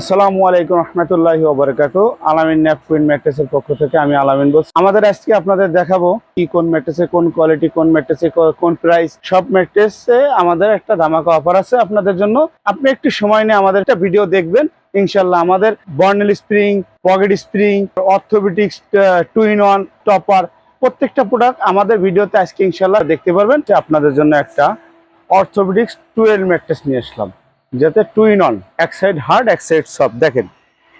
আসসালামু আলাইকুম রহমতুল্লাহি ওবরাকাত। আলামিন ন্যাপকুইন ম্যাট্রেসের পক্ষ থেকে আমি আলামিন বলছি। আমাদের আজকে আপনাদের দেখাবো কি কোন ম্যাট্রেসে কোন কোয়ালিটি কোন ম্যাট্রেসে কোন প্রাইস সব ম্যাট্রেসে আমাদের একটা ধামাকা অফার আছে আপনাদের জন্য। আপনি একটু সময় নিয়ে আমাদের একটা ভিডিও দেখবেন। ইনশাল্লাহ আমাদের bonnell spring pocket spring orthopaedics two in one topper প্রত্যেকটা প্রোডাক্ট আমাদের ভিডিওতে আজকে ইনশাল্লাহ দেখতে পারবেন। যে আপনাদের জন্য একটা অর্থোপেডিক্স টুয়েলভ ম্যাট্রেস নিয়ে আসলাম। যাতে টু ইন অন এক সাইড হার্ড এক সাইড সফট দেখেন,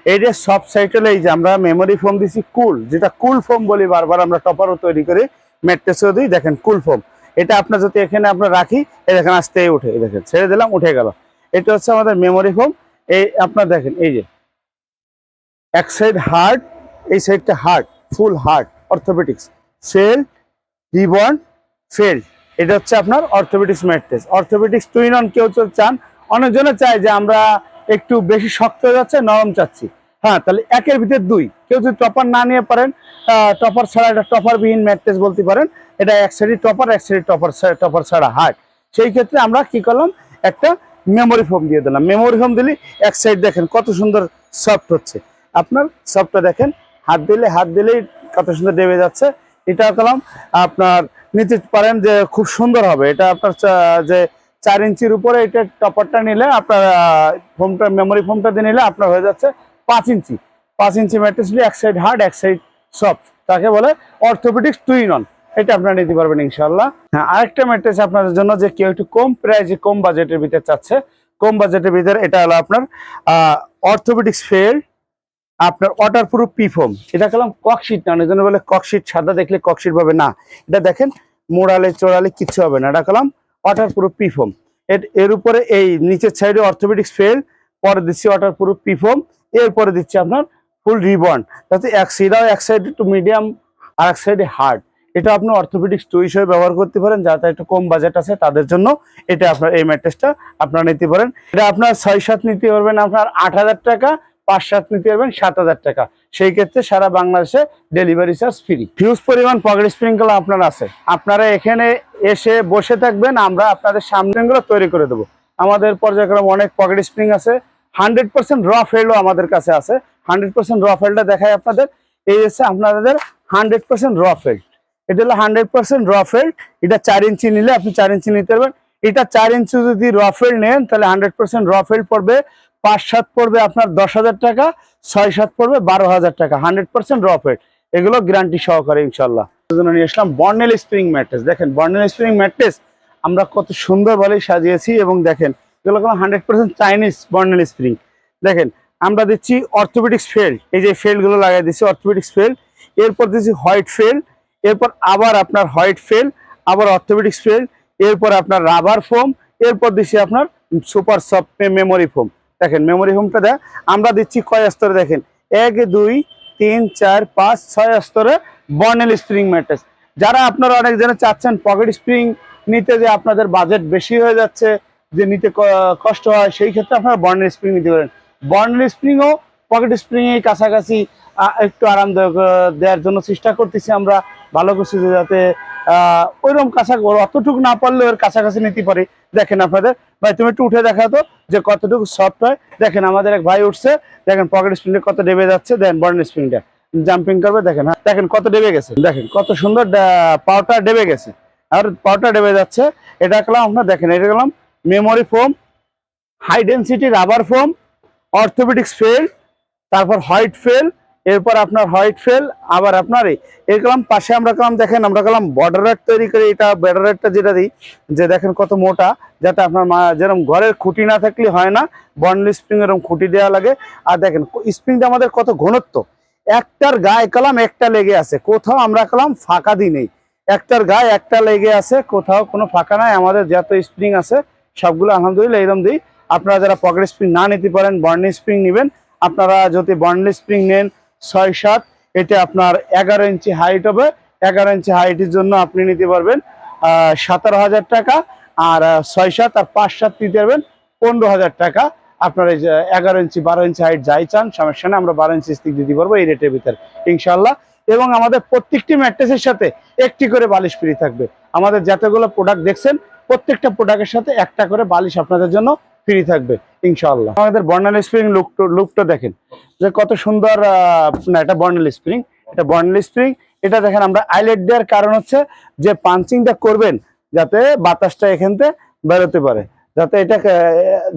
এই যে সফট সাইড এই যে আমরা মেমোরি ফোম দিছি কুল যেটা কুল ফোম বলি বারবার আমরা টপারও তৈরি করি ম্যাট্রেসও দিই। দেখেন কুল ফোম এটা আপনার যদি এখানে আমরা রাখি, এই দেখেন, আস্তে উঠে দেখেন, ছেড়ে দিলাম, উঠে গেল। এটা হচ্ছে আমাদের মেমোরি ফোম এই আপনার দেখেন, এই যে, এক সাইড হার্ড এই সাইডটা হার্ড ফুল হার্ড অর্থোপেটিক্স সেল রিবন ফেল এটা হচ্ছে আপনার orthopaedics mattress orthopaedics two in one কেউ চান অনেকজনে চায় যে আমরা একটু বেশি শক্ত হয়ে যাচ্ছে, নরম চাচ্ছি। হ্যাঁ তাহলে একের ভিতরে দুই। কেউ যদি টপার না নিয়ে পারেন টপার ছাড়া এটা টপারবিহীন ম্যাট্রেস বলতে পারেন, এটা এক সাইডে টপার এক সাইডে টপার টপার ছাড়া হার্ড সেই ক্ষেত্রে আমরা কি করলাম, একটা মেমোরি ফোম দিয়ে দিলাম। মেমোরি ফোম দিলে এক সাইড দেখেন কত সুন্দর সফট হচ্ছে। আপনার সফটটা দেখেন, হাত দিলে, হাত দিলেই কত সুন্দর ডেবে যাচ্ছে। এটা করলাম, আপনার নিতে পারেন যে খুব সুন্দর হবে। এটা আপনার যে চার ইঞ্চির উপরে এটা টপারটা নিলে আপনার ফোমটা মেমোরি ফোমটা দিয়ে নিলে আপনার হয়ে যাচ্ছে পাঁচ ইঞ্চি। পাঁচ ইঞ্চি ম্যাট্রেস এক সাইড হার্ড এক সাইড সফট তাকে বলে অর্থোপেডিক্স টু ইন এটা আপনারা নিতে পারবেন ইনশাল্লাহ হ্যাঁ আরেকটা ম্যাট্রেস আপনাদের জন্য যে কেউ একটু কম প্রাইসে কম বাজেটের ভিতরে চাচ্ছে। কম বাজেটের ভিতরে এটা হলো আপনার অর্থোপেডিক্স ফেল আপনার ওয়াটার প্রুফ পিফোম এটা খেলাম ককশিট না অনেকজন বলে ককশিট সাদা দেখলে ককশিট পাবে না। এটা দেখেন, মোড়ালে, চোড়ালে কিচ্ছু হবে না। এটা খেলাম ওয়াটার প্রুফ পিফোম এর উপরে এই নিচের সাইডে অর্থোপেডিক্স ফেল পরে দিচ্ছি ওয়াটার প্রুফ পিফোম এরপরে দিচ্ছি আপনার ফুল রিবন যাতে এক সাইডাও এক সাইড একটু মিডিয়াম আর এক সাইডে হার্ড এটা আপনি অর্থোপেডিক্স টু হিসেবে ব্যবহার করতে পারেন, যাতে একটু কম বাজেট আছে তাদের জন্য। এটা আপনার এই ম্যাট্রেসটা আপনারা নিতে পারেন। এটা আপনার ছয় সাত নিতে পারবেন আপনার আট হাজার টাকা পাঁচ সাত নিতে পারবেন, সাত হাজার টাকা। সেই ক্ষেত্রে সারা বাংলাদেশে ডেলিভারি চার্জ ফ্রি হিউজ পরিমাণ পকেট স্প্রিংগুলো আপনার আছে। আপনারা এখানে এসে বসে থাকবেন, আমরা আপনাদের সামনেগুলো তৈরি করে দেবো। আমাদের পর্যায়ক্রমে অনেক পকেট স্প্রিং আছে। হান্ড্রেড পার্সেন্ট র ফেল্ডও আমাদের কাছে আছে। হান্ড্রেড পার্সেন্ট র ফেল্ডটা দেখায় আপনাদের। এই হচ্ছে আপনাদের হান্ড্রেড পার্সেন্ট র ফেল্ড এটা হলো হান্ড্রেড পার্সেন্ট র ফেল্ড এটা চার ইঞ্চি নিলে আপনি চার ইঞ্চি নিতে পারবেন। এটা চার ইঞ্চি যদি র ফেল্ড নেন, তাহলে হান্ড্রেড পার্সেন্ট র ফেল্ড পড়বে পাঁচ সাত পড়বে আপনার দশ হাজার টাকা, ছয় সাত পড়বে বারো হাজার টাকা, হান্ড্রেড পার্সেন্ট র ফেল্ড এগুলো গ্যারান্টি সহকারে ইনশাল্লাহ নিয়ে আসলাম বর্নেল স্প্রিং ম্যাট্রেস দেখেন বর্নেল স্প্রিং ম্যাট্রেস আমরা কত সুন্দরভাবে সাজিয়েছি এবং দেখেন, এগুলো কোনো hundred percent Chinese bonnell spring দেখেন, আমরা দিচ্ছি অর্থোপেডিক্স ফেল্ড এই যে ফেলগুলো লাগাই দিচ্ছি অর্থোপেডিক্স ফেল্ড এরপর দিচ্ছি হোয়াইট ফেল এরপর আবার আপনার হোয়াইট ফেল আবার অর্থোপেডিক্স ফেল এরপর আপনার রাবার ফোম এরপর দিচ্ছি আপনার সুপার সফট মেমোরি ফোম দেখেন মেমোরি হোমটা দেয় আমরা দিচ্ছি কয় স্তরে দেখেন? এক, দুই, তিন, চার, পাঁচ, ছয় স্তরে বর্নেল স্প্রিং ম্যাট্রেস যারা আপনারা অনেক জনে চাচ্ছেন পকেট স্প্রিং নিতে যে আপনাদের বাজেট বেশি হয়ে যাচ্ছে, যে নিতে কষ্ট হয়, সেই ক্ষেত্রে আপনারা বর্নেল স্প্রিং নিতে পারেন। বর্নেল স্প্রিংও পকেট স্প্রিংয়ের কাছাকাছি একটু আরামদায়ক দেওয়ার জন্য চেষ্টা করতেছি আমরা ভালো কিছু যাতে ওইরকম কাছাকাছি অতটুকু না পারলে ওর কাছাকাছি নিতে পারি। দেখেন আপনাদের ভাই তুমি একটু উঠে দেখা তো যে কতটুকু সফট হয়। দেখেন আমাদের এক ভাই উঠছে দেখেন পকেট স্প্রিংটা কত ডেবে যাচ্ছে দেন বর্নেল স্প্রিংটা জাম্পিং করবে দেখেন হ্যাঁ, দেখেন কত ডেবে গেছে। দেখেন কত সুন্দর পাওয়ারটা ডেবে গেছে। আর পাওয়ারটা ডেবে যাচ্ছে এটা করলাম আপনার দেখেন এটা করলাম memory foam high density rubber foam orthopaedics felt তারপর হোয়াইট ফেল এরপর আপনার হোয়াইট ফেল আবার আপনার এর কলাম পাশে আমরা কলাম দেখেন, আমরা কলাম বর্ডার তৈরি করে এটা বর্ডার যেটা দিই, যে দেখেন কত মোটা, যাতে আপনার মা, যেরকম ঘরের খুঁটি না থাকলে হয় না বন্ডল স্প্রিং এরকম খুঁটি দেওয়া লাগে। আর দেখেন স্প্রিংটা আমাদের কত ঘনত্ব? একটার গায়ে কলাম একটা লেগে আছে, কোথাও আমরা কলাম ফাঁকা দিই নেই। একটার গায়ে একটা লেগে আছে, কোথাও কোনো ফাঁকা নাই, আমাদের যত স্প্রিং আছে, সবগুলো আলহামদুলিল্লাহ এরকম দিই। আপনারা যারা পকেট স্প্রিং না নিতে পারেন বর্নি স্প্রিং নেবেন। আপনারা যদি বর্নি স্প্রিং নেন ছয় সাত এটা আপনার এগারো ইঞ্চি হাইট হবে। এগারো ইঞ্চি হাইটের জন্য আপনি নিতে পারবেন সতেরো হাজার টাকা, আর ছয় সাত আর পাঁচ সাত নিতে পারবেন, পনেরো হাজার টাকা। আপনার এই যে এগারো ইঞ্চি, বারো ইঞ্চি হাইট যাই চান, সমস্যা নেই, আমরা বারো ইঞ্চি স্টিক দিতে পারব এই রেটের ভিতরে ইনশাল্লাহ এবং আমাদের প্রত্যেকটি ম্যাট্রেসের সাথে একটি করে বালিশ ফ্রি থাকবে। আমাদের যতগুলো প্রোডাক্ট দেখছেন, প্রত্যেকটা প্রোডাক্টের সাথে একটা করে বালিশ আপনাদের জন্য ফ্রি থাকবে, ইনশাআল্লাহ। আমাদের বর্ণাল স্প্রিং লুক লুকটা দেখেন, যে কত সুন্দর না, এটা বর্ণাল স্প্রিং এটা বর্ণাল স্প্রিং এটা দেখেন আমরা আইলেট দেওয়ার কারণ হচ্ছে যে পাঞ্চিংটা করবেন যাতে বাতাসটা এখান থেকে বেরোতে পারে। যাতে এটা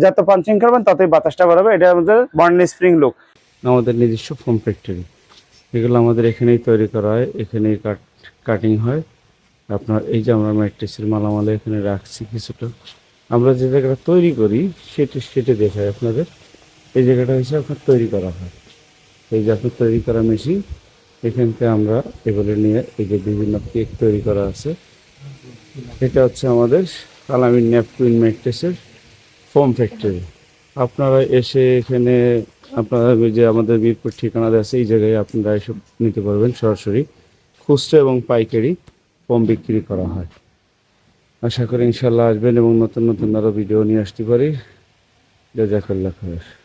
যত পাঞ্চিং করবেন ততই বাতাসটা বেরোবে, এটা আমাদের বর্ণাল স্প্রিং লুক আমাদের নিজস্ব ফোম ফ্যাক্টরি এগুলো আমাদের এখানেই তৈরি করা হয়, এখানেই কাট কাটিং হয়। আপনার এই যে আমরা ম্যাট্রিক্সের মালামাল এখানে রাখছি কিছুটা। আমরা যে জায়গাটা তৈরি করি, সেটি, সেটা দেখায় আপনাদের। এই জায়গাটা হচ্ছে আপনার তৈরি করা হয় এই যে আপনার তৈরি করা মেশিন এখান থেকে আমরা এগুলো নিয়ে এই যে বিভিন্ন কেক তৈরি করা আছে। এটা হচ্ছে আমাদের কালামিন ন্যাপকুইন ম্যাট্রেসের ফোম ফ্যাক্টরি। আপনারা এসে এখানে, আপনারা যে আমাদের মিরপুর ঠিকানা আছে, এই জায়গায় আপনারা এসব নিতে পারবেন সরাসরি। খুচরা এবং পাইকারি ফোম বিক্রি করা হয়। আশা করি ইনশাল্লাহ আসবেন এবং নতুন নতুন আরও ভিডিও নিয়ে আসতে পারি। জাজাকাল্লাহ খায়ের